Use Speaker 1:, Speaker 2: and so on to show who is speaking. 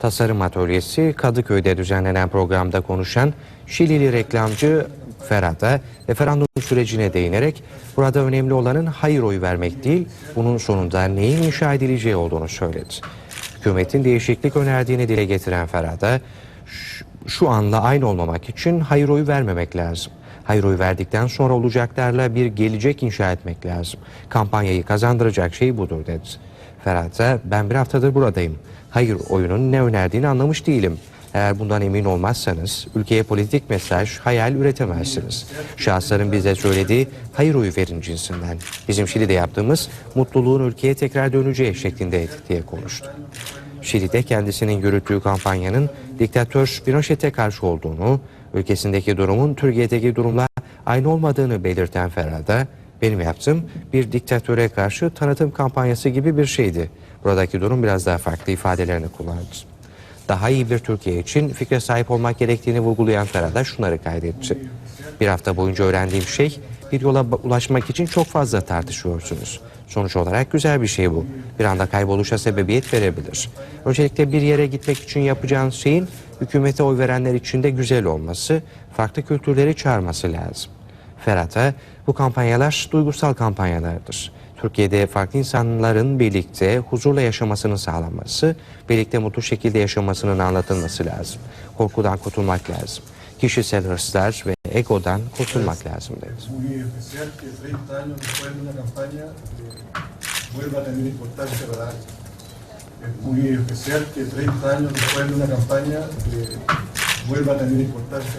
Speaker 1: Tasarım Atölyesi Kadıköy'de düzenlenen programda konuşan Şilili reklamcı Ferhat'a referandum sürecine değinerek burada önemli olanın hayır oyu vermek değil, bunun sonunda neyin inşa edileceği olduğunu söyledi. Hükümetin değişiklik önerdiğini dile getiren Ferhat'a "Şu- anla aynı olmamak için hayır oyu vermemek lazım. Hayır oyu verdikten sonra olacaklarla bir gelecek inşa etmek lazım. Kampanyayı kazandıracak şey budur dedi. Ferhat ben bir haftadır buradayım. Hayır oyunun ne önerdiğini anlamış değilim. Eğer bundan emin olmazsanız ülkeye politik mesaj, hayal üretemezsiniz. Şahısların bize söylediği hayır oyu verin cinsinden. Bizim Şili'de yaptığımız mutluluğun ülkeye tekrar döneceği şeklindeydi diye konuştu. Şili'de kendisinin yürüttüğü kampanyanın diktatör Pinochet'e karşı olduğunu, ülkesindeki durumun Türkiye'deki durumla aynı olmadığını belirten Ferhat'a, benim yaptığım bir diktatöre karşı tanıtım kampanyası gibi bir şeydi. Buradaki durum biraz daha farklı ifadelerini kullandı. Daha iyi bir Türkiye için fikre sahip olmak gerektiğini vurgulayan Ferhat'a şunları kaydetti. Bir hafta boyunca öğrendiğim şey bir yola ulaşmak için çok fazla tartışıyorsunuz. Sonuç olarak güzel bir şey bu. Bir anda kayboluşa sebebiyet verebilir. Öncelikle bir yere gitmek için yapacağınız şeyin hükümete oy verenler için de güzel olması, farklı kültürleri çağırması lazım. Ferhat'a bu kampanyalar duygusal kampanyalardır. Türkiye'de farklı insanların birlikte huzurla yaşamasının sağlanması, birlikte mutlu şekilde yaşamasının anlatılması lazım. Korkudan kurtulmak lazım. Kişisel hırslar ve egodan kurtulmak lazım dedi.
Speaker 2: muy especial que 30 años después de una campaña eh, vuelva a tener importancia para alguien. Es muy especial que 30 años después de una campaña vuelva a tener importancia